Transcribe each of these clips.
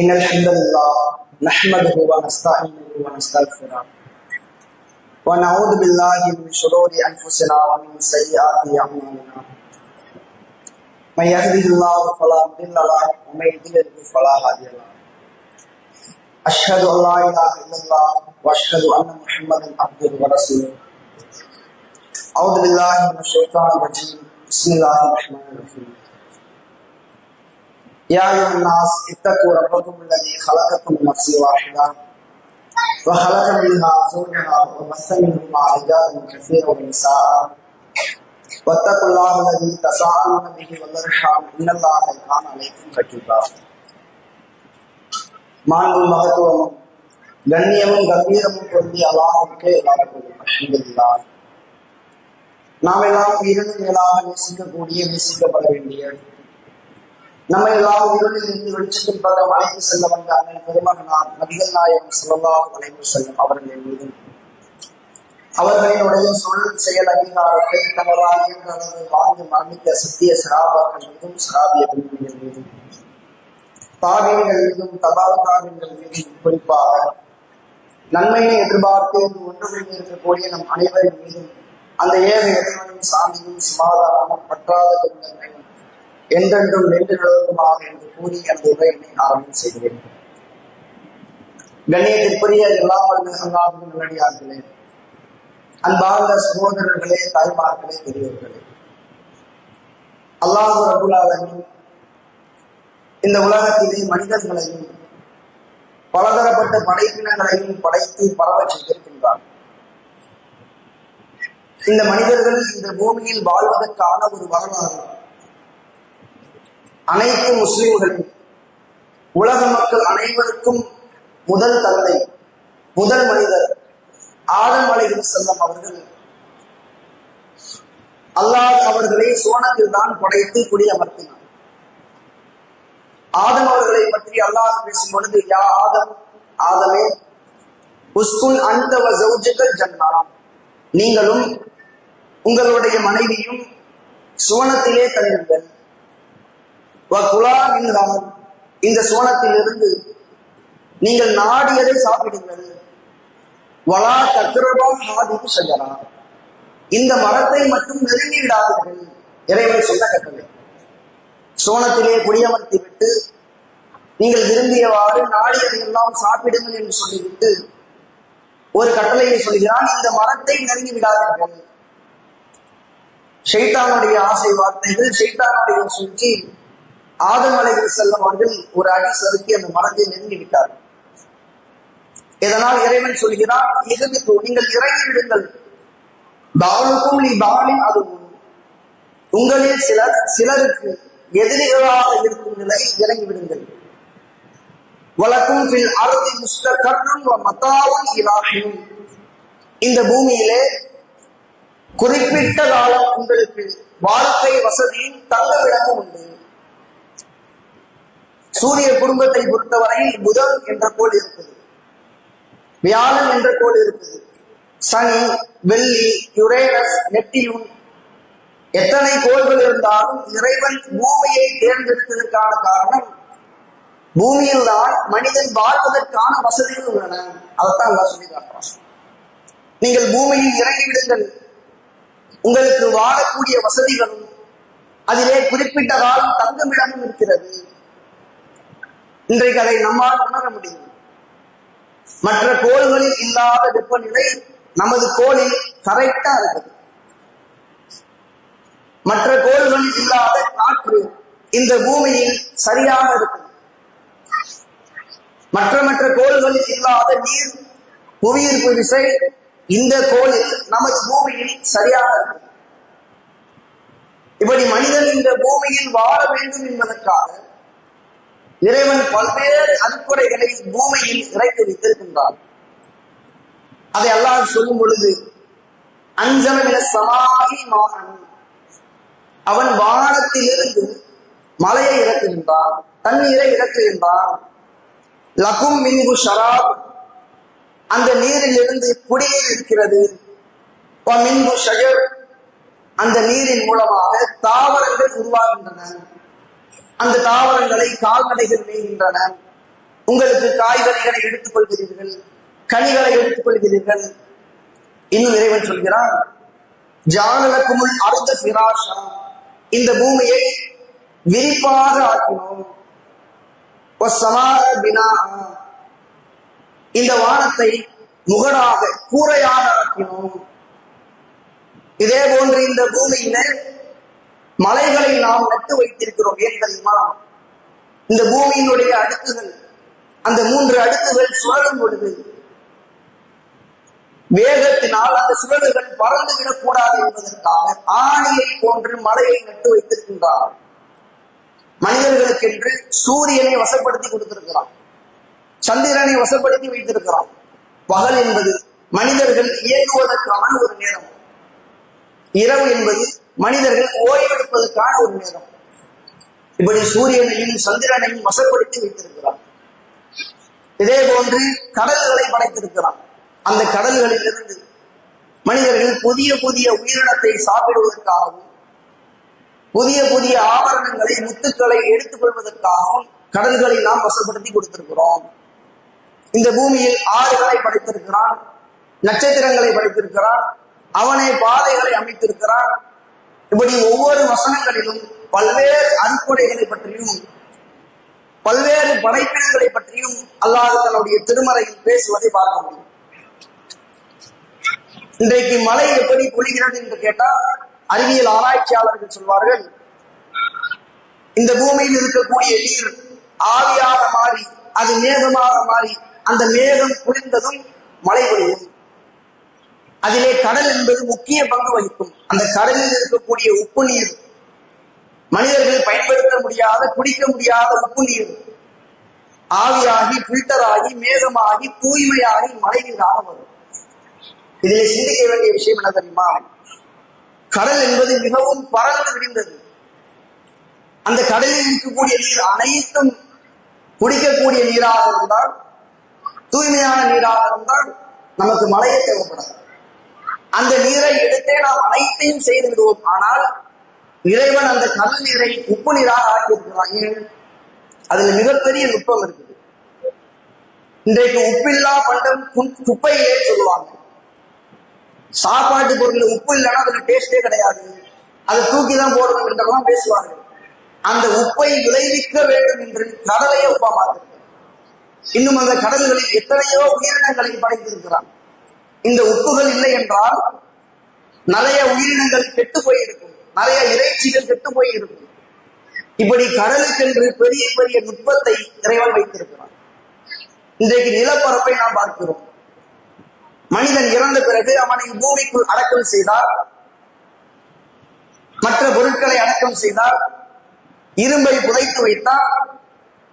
إن الحمد لله نحمده ونستعينه ونستغفره. ونعوذ بالله من شرور أنفسنا ومن سيئات أعمالنا. من يهده الله فلا مضل له ومن يضلل فلا هادي له. أشهد أن لا إله إلا الله وأشهد أن محمدا عبده ورسوله. أعوذ بالله من الشيطان الرجيم. بسم الله الرحمن الرحيم. يا أيها الناس اتقوا ربكم الذي خلقكم من نفس واحدة وخلق منها زوجها وبث منهما رجالا كثيرا ونساء واتقوا الله الذي تساءلون به والارحام ان الله كان عليكم رقيبا மாண்பும் மகத்துவமும் கண்ணியமும் கம்பீரமும் பொருந்திய அல்லாஹுக்கு எல்லாருக்கும் அல்ஹம்துலில்லா நாம் எல்லாம் உயிரினும் மேலாக நேசிக்கக்கூடிய நேசிக்கப்பட வேண்டிய நம்மை எல்லாம் இருளில் இருந்து வெளிச்சத்தின் பக்கம் அழைத்து செல்ல வந்த அண்ணன் பெருமகனார் நபிகள் நாயகம் சொல்லலாம் அழைப்பு செல்லும் அவர்களின் மீது. அவர்களினுடைய சொல் செயல் அங்கீகாரத்தை நம்மளால் இயன்ற அளவு வாழ்ந்து மரணித்த சத்திய சிராபாக்கள் மீதும் சிராபிய பெண்கள் மீதும். தாவியங்கள் மீதும் தபால் தாவியங்கள் மீதும் குறிப்பாக நன்மையை எதிர்பார்த்து ஒன்றுபட்டு இருக்கக்கூடிய நம் அனைவரின் மீதும் அந்த ஏக இறைவனும் சாந்தியும் சமாதானமும் பற்றாத பெருந்தன்மையும் என்றென்றும் நின்று நிலவுமாக என்று கூறி அந்த உரையினை ஆரம்பம் செய்கிறேன். கண்ணியத்திற்குரிய எல்லாம் அல்லாஹும் நல்லடியார்களே அன்பார்ந்த சகோதரர்களே தாய்மார்களே பெரியவர்களே அல்லாஹு ரபுல்லாலமின் இந்த உலகத்திலே மனிதர்களையும் பலதரப்பட்ட படைப்பினங்களையும் படைத்து பரவச் செய்திருக்கின்றார். இந்த மனிதர்கள் இந்த பூமியில் வாழ்வதற்கான ஒரு வரலாறு. அனைத்து முஸ்லிம்களும் உலக மக்கள் அனைவருக்கும் முதல் தந்தை முதல் மனிதர் ஆதம் அலைகள் செல்லம் அவர்கள். அல்லாஹ் அவர்களை சோனத்தில் தான் படைத்து குடியமர்த்தினார் ஆதம் அவர்களை பற்றி அல்லாஹ் பேசும் பொழுது யா ஆதம் ஆதமே உஸ்குன் அந்த ஜவுஜுகள் ஜன்னா. நீங்களும் உங்களுடைய மனைவியும் சுவனத்திலே தங்குங்கள். இந்த சோனத்திலிருந்து நீங்கள் நாடியதை சாப்பிடுங்கள். வலா தத்ரபா ஹாதிக்கு செல்லரா இந்த மரத்தை மட்டும் நெருங்கி விடாதீர்கள் இறைவன் சொன்ன கட்டளை. சோனத்திலே குடியமர்த்தி விட்டு நீங்கள் விரும்பியவாறு நாடியதை எல்லாம் சாப்பிடுங்கள் என்று சொல்லிவிட்டு ஒரு கட்டளையை சொல்கிறான். இந்த மரத்தை நெருங்கி விடாதீர்கள் ஷெய்தானுடைய ஆசை வார்த்தைகள் ஷெய்தானுடைய சூழ்ச்சி ஆதம் அலைகள் செல்லும் அவர்கள் ஒரு அடி சறுக்கி அந்த மரத்தை நெருங்கி விட்டார்கள் இதனால் இறைவன் சொல்கிறார் இகமித்து நீங்கள் இறங்கி விடுங்கள். பாலுக்கும் நீ பாலின் அது உங்களில் சிலர் சிலருக்கு எதிரிகளாக இருக்கும் நிலை இறங்கி விடுங்கள். வழக்கும் பில் அறுதி முஸ்த கண்ணும் மத்தாவும் இலாகியும் இந்த பூமியிலே குறிப்பிட்ட காலம் உங்களுக்கு வாழ்க்கை வசதியும் தங்க சூரிய குடும்பத்தை பொறுத்தவரையில் புதன் என்ற கோள் இருக்குது. வியாழன் என்ற கோள் இருக்குது. சனி வெள்ளி யுரேனஸ் நெட்டியூன் எத்தனை கோள்கள் இருந்தாலும் இறைவன் பூமியை தேர்ந்தெடுத்ததற்கான காரணம் பூமியில் தான் மனிதன் வாழ்வதற்கான வசதிகள் உள்ளன. அதைத்தான் அல்லா சொல்லி காட்டுறான் நீங்கள் பூமியில் இறங்கிவிடுங்கள் உங்களுக்கு வாழக்கூடிய வசதிகளும் அதிலே குறிப்பிட்ட காலம் தங்குமிடமும் இருக்கிறது. இன்றைக்கு அதை நம்மால் உணர முடியும். மற்ற கோள்களில் இல்லாத வெப்பநிலை நமது கோளில் கரெக்டா இருக்குது மற்ற கோள்களில் இல்லாத காற்று இந்த பூமியில் சரியாக இருக்கும் மற்ற மற்ற கோள்களில் இல்லாத நீர் புவியீர்ப்பு விசை இந்த கோளில் நமது பூமியில் சரியாக இருக்கும் இப்படி மனிதன் இந்த பூமியில் வாழ வேண்டும் என்பதற்காக இறைவன் பல்வேறு அறுக்குறைகளை பூமியில் இறைத்து வைத்திருக்கின்றான். அதை அல்லாஹ் சொல்லும் பொழுது அஞ்சமின சமாதி மாகன் அவன் வானத்திலிருந்து மலையை இறக்குகின்றான் தண்ணீரை இறக்குகின்றான். லகும் மின்பு ஷராப். அந்த நீரில் இருந்து குடிநீர் இருக்கிறது. மின்பு ஷஜர். அந்த நீரின் மூலமாக தாவரங்கள் உருவாகின்றன. அந்த தாவரங்களை கால்நடைகள் மேய்கின்றன. உங்களுக்கு காய்கறிகளை எடுத்துக் கொள்கிறீர்கள் கனிகளை எடுத்துக் கொள்கிறீர்கள் இன்னும் இறைவன் சொல்கிறான் ஜானலக்குமுள் அருந்த பிராஷா இந்த பூமியை விரிப்பாக ஆக்கினோம். இந்த வானத்தை முகடாக கூரையாக ஆக்கினோம். இதே போன்று இந்த பூமியில மலைகளை நாம் நட்டு வைத்திருக்கிறோம் ஏன் தெரியுமா? இந்த பூமியினுடைய அடுக்குகள் அந்த மூன்று அடுக்குகள் சுழலும் பொழுது வேகத்தினால் அந்த சுழல்கள் பறந்து விடக்கூடாது என்பதற்காக ஆணியை போன்று மலையை நட்டு வைத்திருக்கின்றார். மனிதர்களுக்கென்று சூரியனை வசப்படுத்தி கொடுத்திருக்கிறான் சந்திரனை வசப்படுத்தி வைத்திருக்கிறான் பகல் என்பது மனிதர்கள் இயங்குவதற்கான ஒரு நேரம். இரவு என்பது மனிதர்கள் ஓய்வெடுப்பதற்கான ஒரு நேரம். இப்படி சூரியனையும் சந்திரனையும் வசப்படுத்தி வைத்திருக்கிறான். இதே போன்று கடல்களை படைத்திருக்கிறான். அந்த கடல்களிலிருந்து மனிதர்கள் புதிய புதிய உயிரினத்தை சாப்பிடுவதற்காகவும் புதிய புதிய ஆபரணங்களை முத்துக்களை எடுத்துக் கொள்வதற்காகவும் கடல்களை நாம் வசப்படுத்தி கொடுத்திருக்கிறோம். இந்த பூமியில் ஆறுகளை படைத்திருக்கிறான் நட்சத்திரங்களை படைத்திருக்கிறான் அவனே பாதைகளை அமைத்திருக்கிறான் இப்படி ஒவ்வொரு வசனங்களிலும் பல்வேறு அறுக்குடைகளை பற்றியும் பல்வேறு படைப்பினங்களை பற்றியும் அல்லாஹ் தன்னுடைய திருமறையில் பேசுவதை பார்க்க முடியும். இன்றைக்கு மழை எப்படி பொழிகிறது என்று கேட்டால் அறிவியல் ஆராய்ச்சியாளர்கள் சொல்வார்கள் இந்த பூமியில் இருக்கக்கூடிய நீர் ஆவியாக மாறி அது மேகமாக மாறி அந்த மேகம் குளிர்ந்ததும் மழை பொழியும். அதிலே கடல் என்பது முக்கிய பங்கு வகிக்கும். அந்த கடலில் இருக்கக்கூடிய உப்பு நீர் மனிதர்கள் பயன்படுத்த முடியாத குடிக்க முடியாத உப்பு நீர். ஆவியாகி பில்டர் ஆகி மேகமாகி தூய்மையாகி மழை நீராக வரும். இதிலே சிந்திக்க வேண்டிய விஷயம் என்ன தெரியுமா? கடல் என்பது மிகவும் பறந்து விரிந்தது. அந்த கடலில் இருக்கக்கூடிய நீர் அனைத்தும் குடிக்கக்கூடிய நீராக இருந்தால் தூய்மையான நீராக இருந்தால் நமக்கு மழையே தேவைப்படாது. அந்த நீரை எடுத்தே நாம் அனைத்தையும் செய்து விடுவோம் ஆனால் இறைவன் அந்த கடல் நீரை உப்பு நீராக ஆக்கியிருக்கிறான் ஏன் அதுல மிகப்பெரிய நுட்பம் இருக்குது. இன்றைக்கு உப்பில்லா பண்டம் குப்பையிலே சொல்லுவாங்க. சாப்பாட்டு பொருள் உப்பு இல்லைன்னா அதுல டேஸ்டே கிடையாது. அதை தூக்கி தான் போடணும் என்றெல்லாம் பேசுவார்கள். அந்த உப்பை விளைவிக்க வேண்டும் என்று கடலையே உப்பமாகிறது இன்னும் அந்த கடல்களில் எத்தனையோ உயிரினங்களை படைத்திருக்கிறான் இந்த உப்புகள் இல்லை என்றால் நிறைய உயிரினங்கள் கெட்டு போயிருக்கும். நிறைய இறைச்சிகள் கெட்டு போயிருக்கும். இப்படி கடலுக்கென்று பெரிய பெரிய நுட்பத்தை இறைவன் வைத்திருக்கிறான். இன்றைக்கு நிலப்பரப்பை நாம் பார்க்கிறோம். மனிதன் இறந்த பிறகு அவனை பூமிக்குள் அடக்கம் செய்தால் மற்ற பொருட்களை அடக்கம் செய்தால் இரும்பை புதைத்து வைத்தால்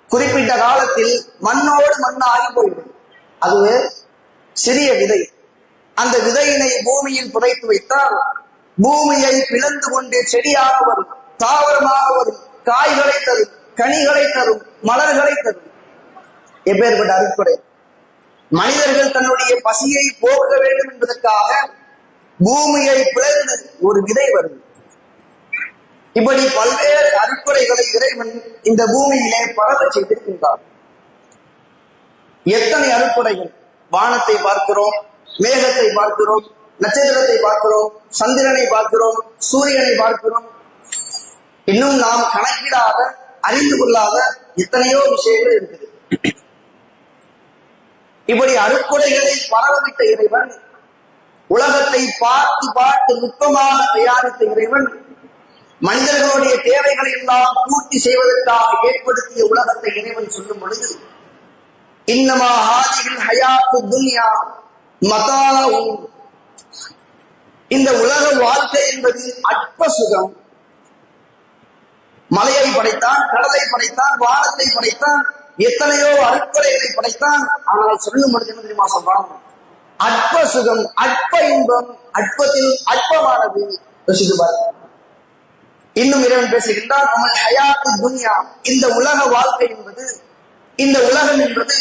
குறிப்பிட்ட காலத்தில் மண்ணோடு மண்ணாகி போய்விடும் அது சிறிய விதை. அந்த விதையினை பூமியில் புதைத்து வைத்தால் பூமியை பிளந்து கொண்டு செடியாக வரும் தாவரமாக வரும் காய்களை தரும் கனிகளை தரும் மலர்களை தரும். எப்பேற்பட்ட அறுப்படை மனிதர்கள் தன்னுடைய பசியை போக்க வேண்டும் என்பதற்காக பூமியை பிளந்து ஒரு விதை வரும். இப்படி பல்வேறு அறுக்குறைகளை இறைவன் இந்த பூமியிலே பரவ செய்திருக்கின்றார் எத்தனை அறுக்குறைகள் வானத்தை பார்க்கிறோம் மேகத்தை பார்க்கிறோம் நட்சத்திரத்தை பார்க்கிறோம் சந்திரனை பார்க்கிறோம் சூரியனை பார்க்கிறோம். இன்னும் நாம் கணக்கிடாத அறிந்து கொள்ளாத எத்தனையோ விஷயங்கள் இருக்குது. இப்படி அறுக்குறைகளை பரவவிட்ட இறைவன் உலகத்தை பார்த்து பார்த்து நுட்பமாக தயாரித்த இறைவன் மனிதர்களுடைய தேவைகளை எல்லாம் பூர்த்தி செய்வதற்காக ஏற்படுத்திய உலகத்தை இறைவன் சொல்லும் பொழுது இன்னமா ஹாதிகள் ஹயாத்து துன்யா மதாவும் இந்த உலக வாழ்க்கை என்பது அற்ப சுகம். மலையை படைத்தான் கடலை படைத்தான் வானத்தை படைத்தான் எத்தனையோ அறுக்குறைகளை படைத்தான். ஆனால் சொல்லும் பொழுது என்ன தெரியுமா சொல்றான்? அற்ப சுகம் அற்ப இன்பம் அற்பத்தில் அற்பமானது. இன்னும் இறைவன் பேசுகின்றார் நம்ம ஹயாத்து துன்யா. இந்த உலக வாழ்க்கை என்பது இந்த உலகம் என்பது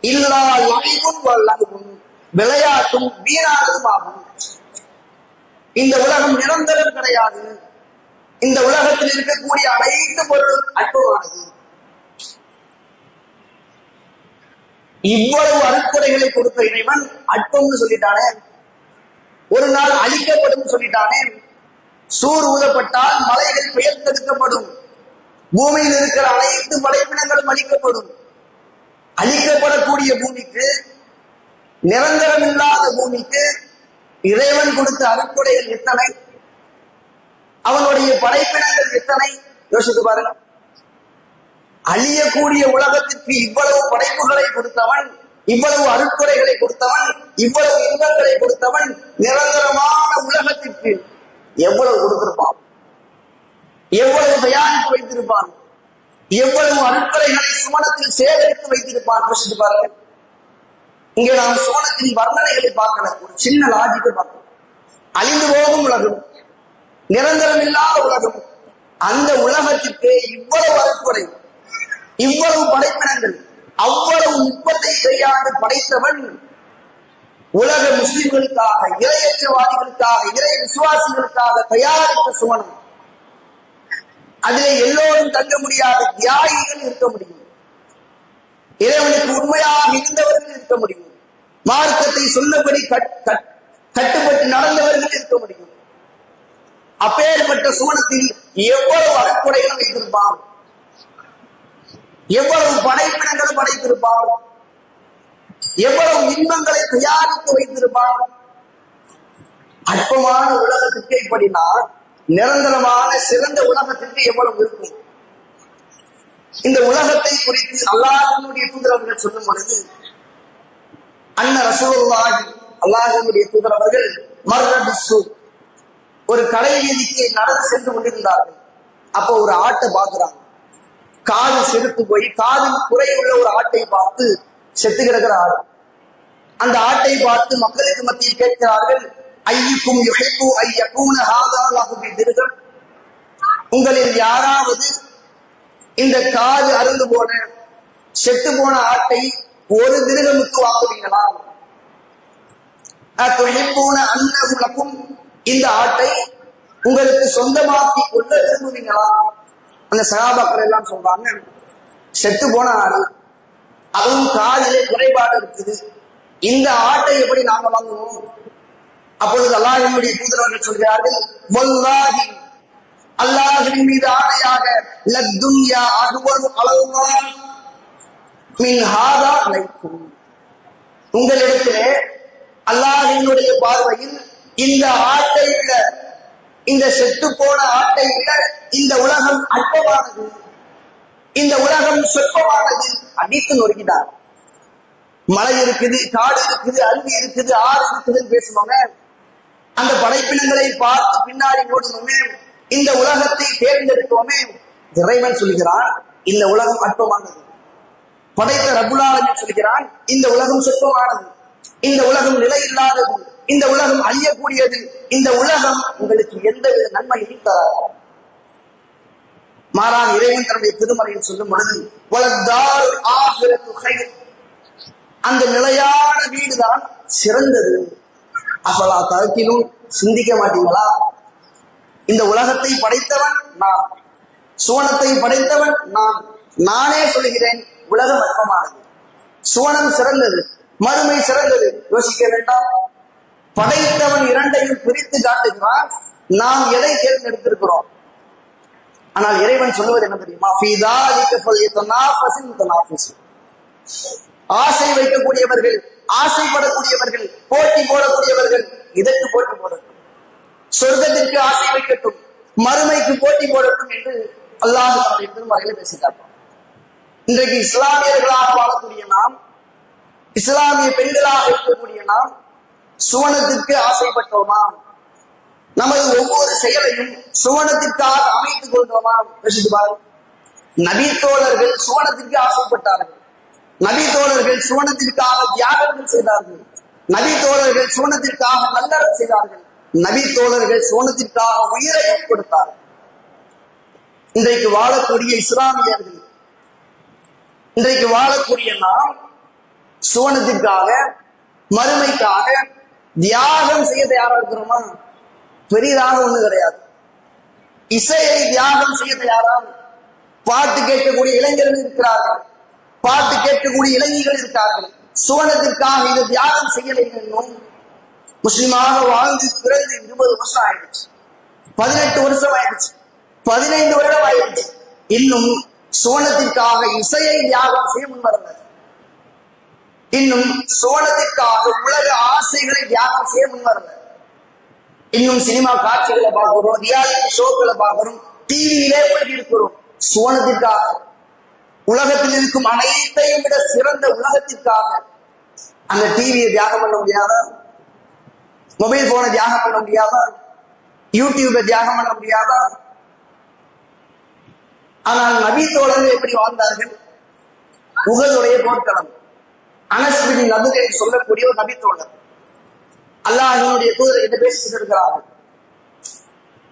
இல்லா லைவும் வல்லகும் விளையாட்டும் வீணானதும் ஆகும் இந்த உலகம் நிரந்தரம் கிடையாது. இந்த உலகத்தில் இருக்கக்கூடிய அனைத்து பொருளும் அற்பமானது. இவ்வளவு அறுக்குறைகளை கொடுத்த இறைவன் அற்பம்னு சொல்லிட்டானே. ஒரு நாள் அழிக்கப்படும் சொல்லிட்டானே. சூர் ஊதப்பட்டால் மலைகள் பெயர்த்தெடுக்கப்படும் பூமியில் இருக்கிற அனைத்து படைப்பினங்களும் அழிக்கப்படும். அழிக்கப்படக்கூடிய பூமிக்கு நிரந்தரம் இல்லாத பூமிக்கு இறைவன் கொடுத்த அருட்கொடைகள் எத்தனை? அவனுடைய படைப்பினங்கள் எத்தனை? யோசித்து பாருங்க அழியக்கூடிய உலகத்திற்கு இவ்வளவு படைப்புகளை கொடுத்தவன் இவ்வளவு அருட்கொடைகளை கொடுத்தவன் இவ்வளவு இன்பங்களை கொடுத்தவன் நிரந்தரமான உலகத்திற்கு எவ்வளவு கொடுத்திருப்பான்? எவ்வளவு தயாரித்து வைத்திருப்பான்? எவ்வளவு அருட்கொடைகளை சுமணத்தில் சேகரித்து வைத்திருப்பான்? யோசித்து பாருங்க இங்கே நாம் சோனத்தின் வர்ணனைகளை பார்க்கல ஒரு சின்ன லாஜிக்கை பார்க்கணும். அழிந்து போகும் உலகம் நிரந்தரம் இல்லாத உலகம் அந்த உலகத்திற்கு இவ்வளவு அருட்கொடை இவ்வளவு படைப்பினங்கள் அவ்வளவு நுட்பத்தை கையாண்டு படைத்தவன் உலக முஸ்லிம்களுக்காக இறையற்றவாதிகளுக்காக இறை விசுவாசிகளுக்காக தயாரித்த சுவனம். அதிலே எல்லோரும் தங்க முடியாத தியாகிகள் இருக்க முடியும். இறைவனுக்கு உண்மையாக இருந்தவர்கள் இருக்க முடியும். மார்க்கத்தை சொன்னபடி கட்- கட்- கட்டுப்பட்டு நடந்தவர்கள் இருக்க முடியும். அப்பேற்பட்ட சூழத்தில் எவ்வளவு அறக்குறைகள் வைத்திருப்பான் எவ்வளவு படைப்பினங்கள் படைத்திருப்பான் எவ்வளவு இன்பங்களை தயாரித்து வைத்திருப்பான் அற்பமான உலகத்திற்கு இப்படினா நிரந்தரமான சிறந்த உலகத்திற்கு எவ்வளவு இருக்கும்? இந்த உலகத்தை குறித்து அல்லாஹனுடைய தூதரவர்கள் சொல்லும் பொழுது அன்ன ரசூலுல்லாஹி அவர்கள் தூதரவர்கள் மர்ரபிசு ஒரு கடை வீதிக்கு நடந்து சென்று கொண்டிருந்தார்கள். அப்போ ஒரு ஆட்டை பார்க்கிறாங்க. காது செலுத்து போய் காதில் குறையுள்ள ஒரு ஆட்டை பார்த்து செத்து கிடக்கிற ஆடு அந்த ஆட்டை பார்த்து மக்களுக்கு மத்தியில் கேட்கிறார்கள் ஐயுக்கும் யுகைப்பு ஐயக்கூன ஹாதா திருகள் உங்களில் யாராவது இந்த காது அருந்து போன செத்து போன ஆட்டை ஒரு திருகமுக்கு வாங்குவீங்களா அன்னகுலக்கும் இந்த ஆட்டை உங்களுக்கு சொந்தமாக்கி கொள்ள விரும்புவீங்களா அந்த சகாபாக்கள் எல்லாம் சொல்றாங்க செத்து போன ஆடு அதுவும் காதிலே குறைபாடு இருக்குது. இந்த ஆட்டை எப்படி நாங்க வாங்குவோம்? அப்பொழுது அல்லாஹினுடைய தூதரவர்கள் சொல்கிறார்கள் வல்லாஹி அல்லாஹின் மீது ஆணையாக லத்துன்யா அஹ்வனு அளவுதான் மின் ஹாதா உங்களிடத்திலே அல்லாஹினுடைய பார்வையில் இந்த ஆட்டை விட இந்த செத்து போன ஆட்டை விட இந்த உலகம் அற்பமானது. இந்த உலகம் சொற்பமானது அடித்து நொறுக்கிட்டார் மலை இருக்குது காடு இருக்குது அருவி இருக்குது ஆறு இருக்குதுன்னு பேசுவாங்க. அந்த படைப்பினங்களை பார்த்து பின்னாடி ஓடுவோமே இந்த உலகத்தை தேர்ந்தெடுத்தோமே இறைவன் சொல்கிறான் இந்த உலகம் அற்பமானது. படைத்த ரகுலாலன் சொல்கிறான் இந்த உலகம் சொற்பமானது இந்த உலகம் நிலை இல்லாதது இந்த உலகம் அழியக்கூடியது இந்த உலகம் உங்களுக்கு எந்தவித நன்மையும் தராது. மாறாக இறைவன் தன்னுடைய திருமறையில் சொல்லும் பொழுது அந்த நிலையான வீடுதான் சிறந்தது. அசலா தரத்திலும் சிந்திக்க மாட்டீங்களா? இந்த உலகத்தை படைத்தவன் நான் சுவனத்தை படைத்தவன் நான் நானே சொல்கிறேன் உலகம் அற்பமானது சுவனம் சிறந்தது மறுமை சிறந்தது. யோசிக்க வேண்டாம். படைத்தவன் இரண்டையும் பிரித்து காட்டுகிறான். நாம் எதை தேர்ந்தெடுத்திருக்கிறோம்? ஆனால் இறைவன் சொல்லுவது என்ன தெரியுமா? ஆசை வைக்கக்கூடியவர்கள் ஆசைப்படக்கூடியவர்கள் போட்டி போடக்கூடியவர்கள் இதற்கு போட்டி போடட்டும். சொர்க்கத்திற்கு ஆசை வைக்கட்டும் மறுமைக்கு போட்டி போடட்டும் என்று அல்லாஹ் தன்னுடைய திருமறையில பேசி இன்றைக்கு இஸ்லாமியர்களாக வாழக்கூடிய நாம் இஸ்லாமிய பெண்களாக இருக்கக்கூடிய நாம் சுவனத்திற்கு ஆசைப்பட்டோமா? நமது ஒவ்வொரு செயலையும் சுவனத்திற்காக அமைத்துக் கொண்டோமா? யோசித்து பாருங்க. நபி தோழர்கள் சுவனத்திற்கு ஆசைப்பட்டார்கள். நபி தோழர்கள் சுவனத்திற்காக தியாகங்கள் செய்தார்கள். நபி தோழர்கள் சுவனத்திற்காக நல்லறம் செய்தார்கள். நபி தோழர்கள் சுவனத்திற்காக உயிரையும் கொடுத்தார்கள். இன்றைக்கு வாழக்கூடிய இஸ்லாமியர்கள் இன்றைக்கு வாழக்கூடிய நாம் சுவனத்திற்காக மறுமைக்காக தியாகம் செய்ய தயாரா இருக்கிறோமா? பெரிதாக ஒண்ணு கிடையாது. இசையை தியாகம் செய்ய தயாரா பாட்டு கேட்கக்கூடிய இளைஞர்கள் இருக்கிறார்கள். பாட்டு கேட்கக்கூடிய இளைஞர்கள் இருக்கார்கள். சுவனத்திற்காக இதை தியாகம் செய்யலை என்னும் முஸ்லிமாக வாழ்ந்து பிறந்து இருபது வருஷம் ஆயிடுச்சு. பதினெட்டு வருஷம் ஆயிடுச்சு. பதினைந்து வருடம் ஆயிடுச்சு. இன்னும் சுவனத்திற்காக இசையை தியாகம் செய்ய முன்வரல இன்னும் சுவனத்திற்காக உலக ஆசைகளை தியாகம் செய்ய முன்வரல இன்னும் சினிமா காட்சிகளை பார்க்கிறோம் ரியாலிட்டி ஷோக்களை பார்க்கிறோம் டிவியிலே உலகி இருக்கிறோம். சுவனத்திற்காக உலகத்தில் இருக்கும் அனைத்தையும் விட சிறந்த உலகத்திற்காக அந்த டிவியை தியாகம் பண்ண முடியாதா? மொபைல் போனை தியாகம் பண்ண முடியாதா? யூடியூபை தியாகம் பண்ண முடியாதா? ஆனால் நபி தோழர்கள் எப்படி வாழ்ந்தார்கள்? உகதுடைய போர்க்களம் அனஸ்பின் நதுர் என்று சொல்லக்கூடிய ஒரு நபி தோழர். அல்லாஹினுடைய தூதர் என்று பேசிட்டு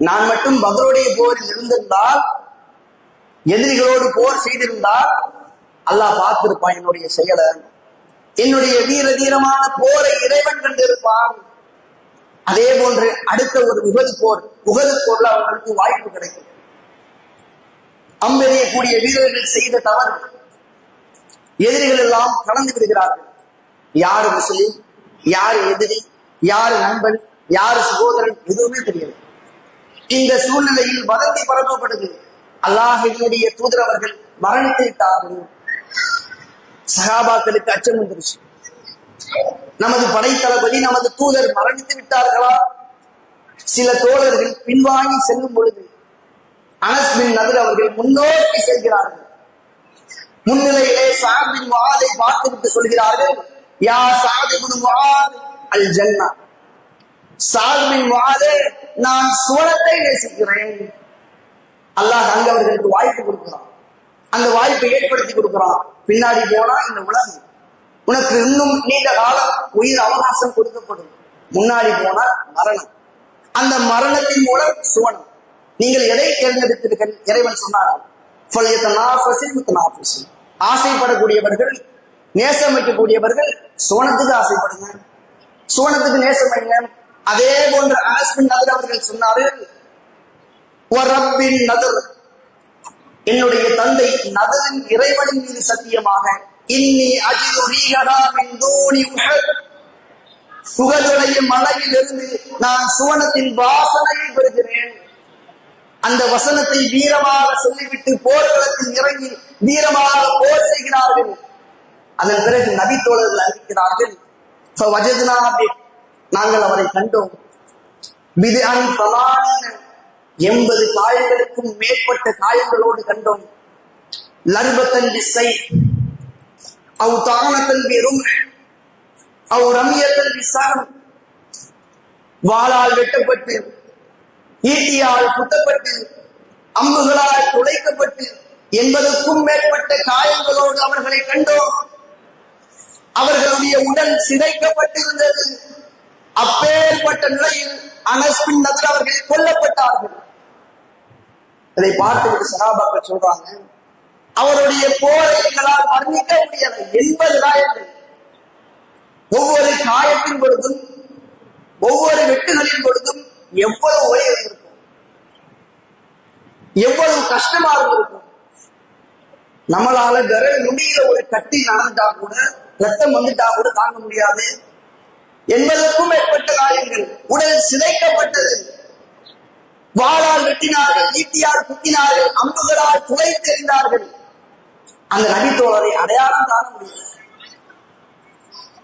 நான் மட்டும் பத்ருடைய போரில் இருந்திருந்தால் எதிரிகளோடு போர் செய்திருந்தால் அல்லாஹ் பார்த்திருப்பான் என்னுடைய செயலை. என்னுடைய வீர தீரமான போரை இறைவன் கண்டிருப்பான். அதே போன்று அடுத்த ஒரு உகது போர் உகது போர்ல அவர்களுக்கு வாய்ப்பு கிடைக்கும். அம்பெறியக்கூடிய வீரர்கள் செய்த தவறு. எதிரிகள் எல்லாம் கலந்து விடுகிறார்கள். யாரு முஸ்லீம்? யாரு எதிரி? யாரு நண்பன்? யாரு சகோதரன்? எதுவுமே தெரியல இந்த சூழ்நிலையில் வதந்தி பரப்பப்படுது அல்லாஹினுடைய தூதர் அவர்கள் மரணித்து விட்டார்கள். சகாபாக்களுக்கு அச்சம் வந்துருச்சு. நமது படைத்தளபதி நமது தூதர் மரணித்து விட்டார்களா? சில தோழர்கள் பின்வாங்கி செல்லும் பொழுது அனஸ் பின் அவர்கள் முன்னோக்கி செல்கிறார்கள். முன்னிலையிலே சாபின் வாதை பார்த்துவிட்டு சொல்கிறார்கள் யா சாதிபின் வாத் அல் ஜன்னா சாதிபின் வாதே நான் சுவனத்தை நேசிக்கிறேன். அல்லாஹ் அங்க அவர்களுக்கு வாய்ப்பு கொடுக்கிறான். அந்த வாய்ப்பை ஏற்படுத்தி கொடுக்கிறான். பின்னாடி போனா இந்த உலகம். உனக்கு இன்னும் நீண்ட காலம் உயிர் அவகாசம் கொடுக்கப்படும். முன்னாடி போனால் மரணம். அந்த மரணத்தின் மூலம் சுவனம். நீங்கள் எதை தேர்ந்தெடுத்தீர்கள்? இறைவன் சொன்னார் ஆசைப்படக்கூடியவர்கள் நேசம் வைக்கக்கூடியவர்கள் சுவனத்துக்கு ஆசைப்படுங்க. சுவனத்துக்கு நேசம் வைங்க. அதே போன்ற அனஸ்பின் நதர் அவர்கள் சொன்னார்கள் "வரப்பின் நதர். என்னுடைய தந்தை நதரின் இறைவனின் மீது சத்தியமாக இன்னி அஜிது ரீகடா தூணி புகழுடைய மலையிலிருந்து நான் சுவனத்தின் வாசனையை பெறுகிறேன். அந்த வசனத்தை வீரமாக சொல்லிவிட்டு போர்க்களத்தில் இறங்கி வீரமாக போர் செய்கிறார்கள். அதன் பிறகு நபி தோழர்கள் அறிவிக்கிறார்கள் நாங்கள் அவரை கண்டோம். எண்பது காயங்களுக்கும் மேற்பட்ட காயங்களோடு கண்டோம். லர்பத்தன் விசை அவ் தானத்தன் வெறும் அவ் ரம்யத்தன் விசாரம் வாளால் வெட்டப்பட்டு. ஈட்டியால் குத்தப்பட்டு அம்புகளால் துளைக்கப்பட்டு என்பதற்கும் மேற்பட்ட காயங்களோடு அவர்களை கண்டோம். அவர்களுடைய உடல் சிதைக்கப்பட்டிருந்தது. அப்பேற்பட்ட நிலையில் அனஸ்பின் நகர் அவர்கள் கொல்லப்பட்டார்கள். இதை பார்த்துவிட்டு சகாபாக்கள் சொல்றாங்க அவருடைய போரை எங்களால் வர்ணிக்க முடியலை. எண்பது காயங்கள். ஒவ்வொரு காயத்தின் பொழுதும் ஒவ்வொரு வெட்டுகளின் பொழுதும் எவ்வளவு ஒளி இருந்திருக்கும் எவ்வளவு கஷ்டமா இருந்திருக்கும்? நம்மளால விரல் நுடியில ஒரு கட்டி நடந்துட்டா கூட ரத்தம் வந்துட்டா கூட தாங்க முடியாது. என்பதற்கும் மேற்பட்ட காயங்கள் உடல் சிதைக்கப்பட்டது. வாளால் வெட்டினார்கள் ஈட்டியால் குத்தினார்கள் அம்புகளால் துளை தெரிந்தார்கள். அந்த நபித்தோழரை அடையாளம் காண முடியல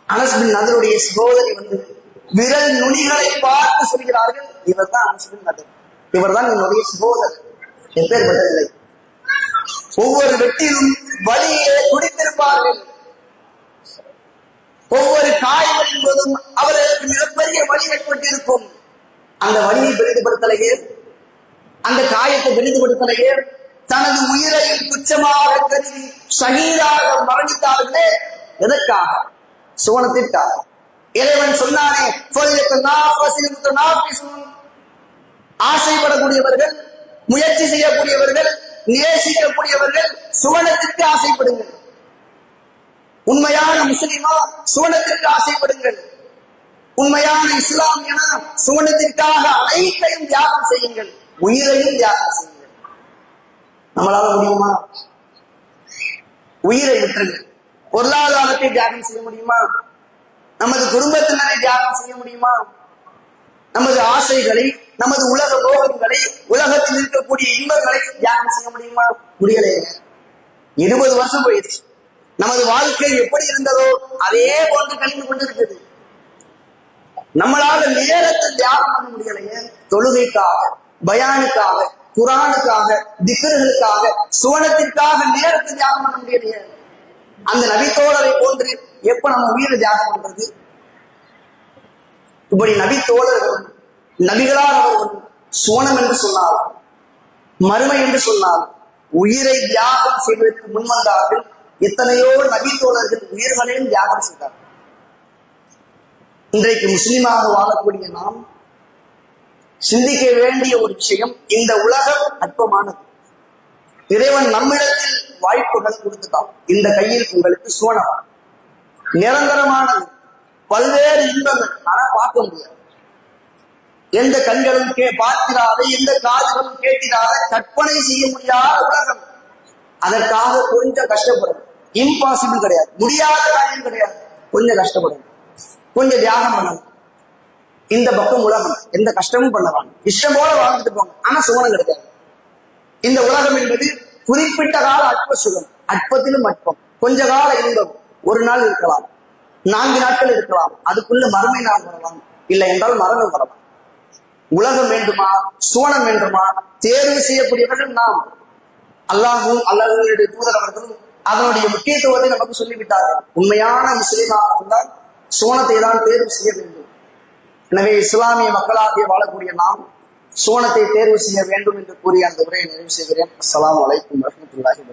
அனஸ்பின் நகருடைய சகோதரி வந்து விரல் நுனிகளை பார்த்து சொல்கிறார்கள். இவர் தான் அனஸ்பின் நதர் இவர் தான் என்னுடைய சகோதரர் எப்பேற்பட்டதில்லை ஒவ்வொரு வெட்டிலும் வழியே துடித்திருப்பார்கள். ஒவ்வொரு காயங்களின் போதும் அவர்களுக்கு மிகப்பெரிய வழி ஏற்பட்டிருக்கும் அந்த வழியை பெரிதுபடுத்தலையே? அந்த காயத்தை பெரிதுபடுத்தலையே? தனது உயிரையும் துச்சமாக கருதி சகீதாக மரணித்தார்களே? எதற்காக? சுவனத்திற்காக. இறைவன் சொன்னானே ஆசைப்படக்கூடியவர்கள் முயற்சி செய்யக்கூடியவர்கள் நேசிக்கக்கூடியவர்கள் சுவனத்திற்கு ஆசைப்படுங்கள். உண்மையான முஸ்லிமா சுவனத்திற்கு ஆசைப்படுங்கள். உண்மையான இஸ்லாமியன சுவனத்திற்காக அனைத்தையும் தியாகம் செய்யுங்கள். உயிரையும் தியாகம் செய்யுங்கள். நம்மளால முடியுமா? உயிரை விட்டுருங்க பொருளாதாரத்தை தியாகம் செய்ய முடியுமா? நமது குடும்பத்தினரை தியாகம் செய்ய முடியுமா? நமது ஆசைகளை நமது உலக லோகங்களை உலகத்தில் இருக்கக்கூடிய இன்பங்களை தியாகம் செய்ய முடியுமா? முடியலைங்க இருபது வருஷம் போயிடுச்சு. நமது வாழ்க்கை எப்படி இருந்ததோ அதே போன்று கழிந்து கொண்டிருக்கிறது. நம்மளால நேரத்தை தியாகம் பண்ண முடியலையே. தொழுகைக்காக பயானுக்காக குரானுக்காக திக்கர்களுக்காக சுவனத்திற்காக நேரத்தை தியாகம் பண்ண முடியலையே. அந்த நபித்தோழரை போன்று எப்ப நம்ம உயிரை தியாகம் பண்றது? இப்படி நபி தோழர்கள் நபிகளால் அவர்கள் சோனம் என்று சொன்னால் மறுமை என்று சொன்னால் உயிரை தியாகம் செய்வதற்கு முன்வந்தார்கள் எத்தனையோ நபி தோழர்கள் உயிர்களையும் தியாகம் செய்தார்கள். இன்றைக்கு முஸ்லிமாக வாழக்கூடிய நாம் சிந்திக்க வேண்டிய ஒரு விஷயம் இந்த உலகம் அற்பமானது. இறைவன் நம்மிடத்தில் வாய்ப்புகள் கொடுத்துட்டான். இந்த கையில் உங்களுக்கு சோனம் நிரந்தரமானது. பல்வேறு இன்பங்கள். ஆனா பார்க்க முடியாது. எந்த கண்களும் கே பார்க்கிறாத எந்த காதுகளும் கேட்கிறாத கற்பனை செய்ய முடியாத உலகம். அதற்காக கொஞ்சம் கஷ்டப்படும். இம்பாசிபிள் கிடையாது. முடியாத காரியம் கிடையாது. கொஞ்சம் கஷ்டப்படும். கொஞ்சம் தியாகம் பண்ணணும். இந்த பக்கம் உலகம். எந்த கஷ்டமும் பண்ணலாம் இஷ்டம் போல வாழ்ந்துட்டு போங்க. ஆனா சுகனம் கிடைக்காது. இந்த உலகம் என்பது குறிப்பிட்ட கால அற்ப சுகம். அற்பத்திலும் அற்பம். கொஞ்ச கால இன்பம். ஒரு நாள் இருக்கலாம் நான்கு நாட்கள் இருக்கலாம் அதுக்குள்ள மறுமை நாள் வரலாம். இல்லை என்றால் மரணம் வரலாம். உலகம் வேண்டுமா? சுவனம் வேண்டுமா? தேர்வு செய்யக்கூடியவர்கள் நாம். அல்லாஹும் அல்லாஹுடைய தூதர் அவர்களும் அதனுடைய முக்கியத்துவத்தை நமக்கு சொல்லிவிட்டார்கள். உண்மையான முஸ்லீமாக இருந்தால் சுவனத்தை தான் தேர்வு செய்ய வேண்டும். எனவே இஸ்லாமிய மக்களாகிய வாழக்கூடிய நாம் சோனத்தை தேர்வு செய்ய வேண்டும் என்று கூறி அந்த உரையை நிறைவு செய்கிறேன். அஸ்லாம் அலைக்கும் வரஹ்மத்துல்லாஹி